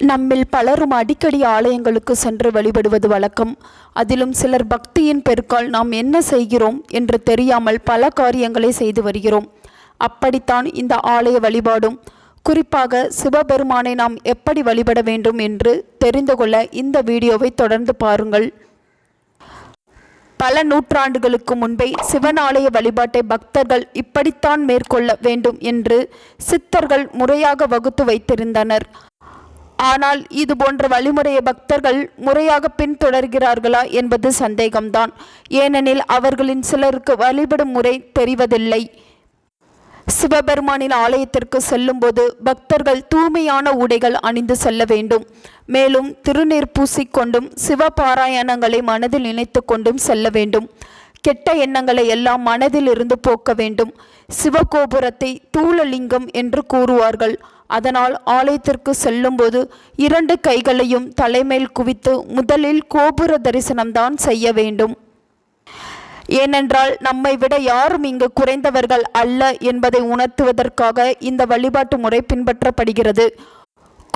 நம்மில் பலரும் அடிக்கடி ஆலயங்களுக்கு சென்று வழிபடுவது வழக்கம். அதிலும் சிலர் பக்தியின் பெருக்கால் நாம் என்ன செய்கிறோம் என்று தெரியாமல் பல காரியங்களை செய்து வருகிறோம். அப்படித்தான் இந்த ஆலய வழிபாடும். குறிப்பாக சிவபெருமானை நாம் எப்படி வழிபட வேண்டும் என்று தெரிந்து கொள்ள இந்த வீடியோவை தொடர்ந்து பாருங்கள். பல நூற்றாண்டுகளுக்கு முன்பே சிவன் ஆலய வழிபாட்டை பக்தர்கள் இப்படித்தான் மேற்கொள்ள வேண்டும் என்று சித்தர்கள் முறையாக வகுத்து வைத்திருந்தனர். ஆனால் இது போன்ற வழிமுறையை பக்தர்கள் முறையாக பின்தொடர்கிறார்களா என்பது சந்தேகம்தான். ஏனெனில் அவர்களின் சிலருக்கு வழிபடும் முறை தெரிவதில்லை. சிவபெருமானின் ஆலயத்திற்கு செல்லும்போது பக்தர்கள் தூய்மையான உடைகள் அணிந்து செல்ல வேண்டும். மேலும் திருநீர் பூசிக்கொண்டும் சிவபாராயணங்களை மனதில் நினைத்து கொண்டும் செல்ல வேண்டும். கெட்ட எண்ணங்களை எல்லாம் மனதில் இருந்து போக்க வேண்டும். சிவகோபுரத்தை தூளலிங்கம் என்று கூறுவார்கள். அதனால் ஆலயத்திற்கு செல்லும்போது இரண்டு கைகளையும் தலைமேல் குவித்து முதலில் கோபுர தரிசனம்தான் செய்ய வேண்டும். ஏனென்றால் நம்மை விட யாரும் இங்கு குறைந்தவர்கள் அல்ல என்பதை உணர்த்துவதற்காக இந்த வழிபாட்டு முறை பின்பற்றப்படுகிறது.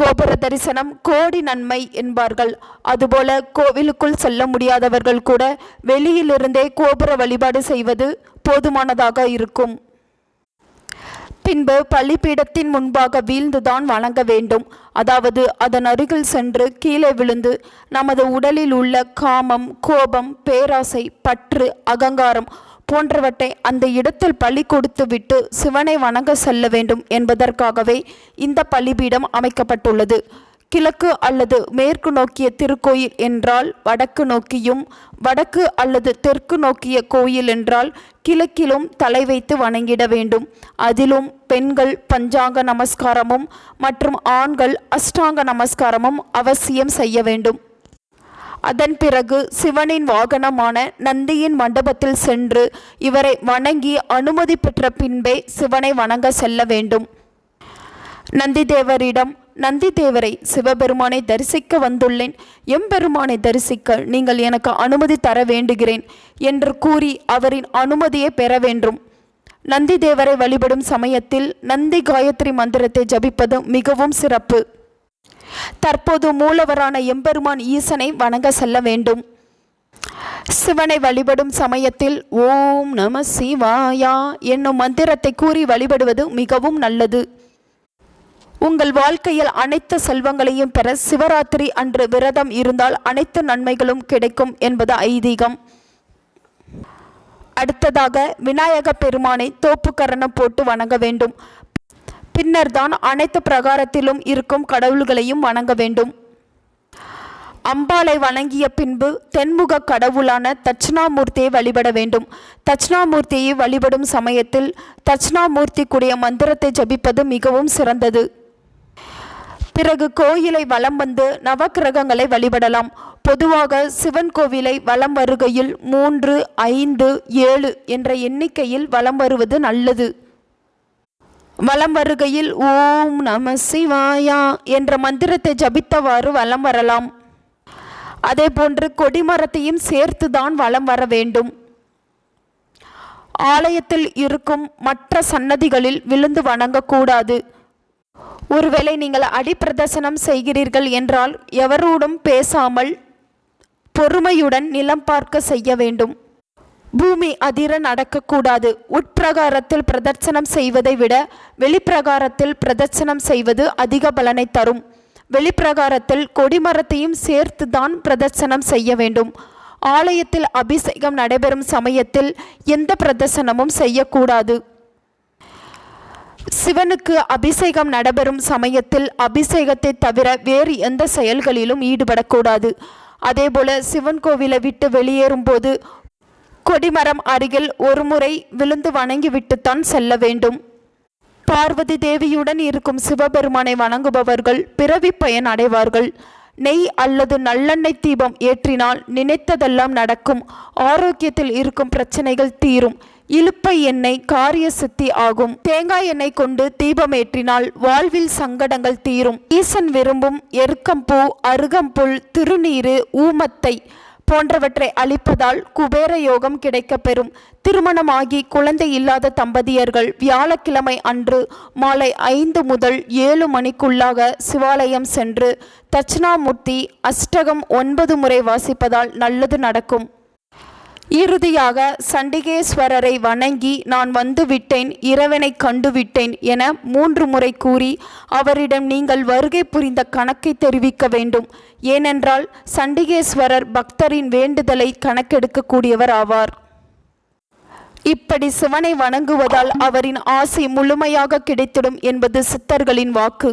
கோபுர தரிசனம் கோடி நன்மை என்பார்கள். அதுபோல கோவிலுக்குள் செல்ல முடியாதவர்கள் கூட வெளியிலிருந்தே கோபுர வழிபாடு செய்வது போதுமானதாக இருக்கும். பின்பு பள்ளிப்பீடத்தின் முன்பாக வீழ்ந்துதான் வணங்க வேண்டும். அதாவது அதன் அருகில் சென்று கீழே விழுந்து நமது உடலில் உள்ள காமம் கோபம் பேராசை பற்று அகங்காரம் போன்றவற்றை அந்த இடத்தில் பலி கொடுத்து விட்டு சிவனை வணங்க செல்ல வேண்டும் என்பதற்காகவே இந்த பலிபீடம் அமைக்கப்பட்டுள்ளது. கிழக்கு அல்லது மேற்கு நோக்கிய திருக்கோயில் என்றால் வடக்கு நோக்கியும் வடக்கு அல்லது தெற்கு நோக்கிய கோயில் என்றால் கிழக்கிலும் தலை வைத்து வணங்கிட வேண்டும். அதிலும் பெண்கள் பஞ்சாங்க நமஸ்காரமும் மற்றும் ஆண்கள் அஷ்டாங்க நமஸ்காரமும் அவசியம் செய்ய வேண்டும். அதன் பிறகு சிவனின் வாகனமான நந்தியின் மண்டபத்தில் சென்று இவரை வணங்கி அனுமதி பெற்ற பின்பே சிவனை வணங்க செல்ல வேண்டும். நந்திதேவரிடம் நந்திதேவரை சிவபெருமானை தரிசிக்க வந்துள்ளேன். எம்பெருமானை தரிசிக்க நீங்கள் எனக்கு அனுமதி தர வேண்டுகிறேன் என்று கூறி அவரின் அனுமதியை பெற வேண்டும். நந்திதேவரை வழிபடும் சமயத்தில் நந்தி காயத்ரி மந்திரத்தை ஜபிப்பது மிகவும் சிறப்பு. தற்போது மூலவரான எம்பெருமான் ஈசனை வணங்க செல்ல வேண்டும். சிவனை வழிபடும் சமயத்தில் ஓம் நம சிவாயா என்னும் மந்திரத்தை கூறி வழிபடுவது மிகவும் நல்லது. உங்கள் வாழ்க்கையில் அனைத்து செல்வங்களையும் பெற சிவராத்திரி அன்று விரதம் இருந்தால் அனைத்து நன்மைகளும் கிடைக்கும் என்பது ஐதீகம். அடுத்ததாக விநாயக பெருமானை தோப்புக்கரணம் போட்டு வணங்க வேண்டும். பின்னர்தான் அனைத்து பிரகாரத்திலும் இருக்கும் கடவுள்களையும் வணங்க வேண்டும். அம்பாளை வணங்கிய பின்பு தென்முக கடவுளான தட்சிணாமூர்த்தியை வழிபட வேண்டும். தட்சிணாமூர்த்தியை வழிபடும் சமயத்தில் தட்சிணாமூர்த்திக்குடைய மந்திரத்தை ஜபிப்பது மிகவும் சிறந்தது. பிறகு கோயிலை வலம் வந்து நவக்கிரகங்களை வழிபடலாம். பொதுவாக சிவன் கோவிலை வலம் வருகையில் மூன்று ஐந்து ஏழு என்ற எண்ணிக்கையில் வலம் வருவது நல்லது. வலம் வருகையில் ஓம் நம சிவாயா என்ற மந்திரத்தை ஜபித்தவாறு வலம் வரலாம். அதேபோன்று கொடிமரத்தையும் சேர்த்துதான் வலம் வர வேண்டும். ஆலயத்தில் இருக்கும் மற்ற சன்னதிகளில் விழுந்து வணங்கக்கூடாது. ஒருவேளை நீங்கள் அடிப்பிரதர்சனம் செய்கிறீர்கள் என்றால் எவரோடும் பேசாமல் பொறுமையுடன் நிலம் பார்க்க செய்ய வேண்டும். பூமி அதிர நடக்கக்கூடாது. உட்பிரகாரத்தில் பிரதர்சனம் செய்வதை விட வெளிப்பிரகாரத்தில் பிரதர்சனம் செய்வது அதிக பலனை தரும். வெளிப்பிரகாரத்தில் கொடிமரத்தையும் சேர்த்து தான் பிரதர்சனம் செய்ய வேண்டும். ஆலயத்தில் அபிஷேகம் நடைபெறும் சமயத்தில் எந்த பிரதர்சனமும் செய்யக்கூடாது. சிவனுக்கு அபிஷேகம் நடைபெறும் சமயத்தில் அபிஷேகத்தை தவிர வேறு எந்த செயல்களிலும் ஈடுபடக்கூடாது. அதேபோல சிவன் கோவிலை விட்டு வெளியேறும்போது கொடிமரம் அருகில் ஒருமுறை விழுந்து வணங்கிவிட்டுத்தான் செல்ல வேண்டும். பார்வதி தேவியுடன் இருக்கும் சிவபெருமானை வணங்குபவர்கள் பிறவி பயன் அடைவார்கள். நெய் அல்லது நல்லெண்ணெய் தீபம் ஏற்றினால் நினைத்ததெல்லாம் நடக்கும். ஆரோக்கியத்தில் இருக்கும் பிரச்சனைகள் தீரும். இலுப்பை எண்ணெய் காரிய சித்தி ஆகும். தேங்காய் எண்ணெய் கொண்டு தீபம் ஏற்றினால் வாழ்வில் சங்கடங்கள் தீரும். ஈசன் விரும்பும் எருக்கம்பூ அருகம்புல் திருநீரு ஊமத்தை போன்றவற்றை அளிப்பதால் குபேர யோகம் கிடைக்கப்பெறும் திருமணமாகி குழந்தை இல்லாத தம்பதியர்கள் வியாழக்கிழமை அன்று மாலை ஐந்து முதல் ஏழு மணிக்குள்ளாக சிவாலயம் சென்று தட்சிணாமூர்த்தி அஷ்டகம் ஒன்பது முறை வாசிப்பதால் நல்லது நடக்கும். இறுதியாக சண்டிகேஸ்வரரை வணங்கி நான் வந்துவிட்டேன் இறைவனை கண்டுவிட்டேன் என மூன்று முறை கூறி அவரிடம் நீங்கள் வருகை புரிந்த கணக்கை தெரிவிக்க வேண்டும். ஏனென்றால் சண்டிகேஸ்வரர் பக்தரின் வேண்டுதலை கணக்கெடுக்கக்கூடியவர் ஆவார். இப்படி சிவனை வணங்குவதால் அவரின் ஆசை முழுமையாக கிடைத்திடும் என்பது சித்தர்களின் வாக்கு.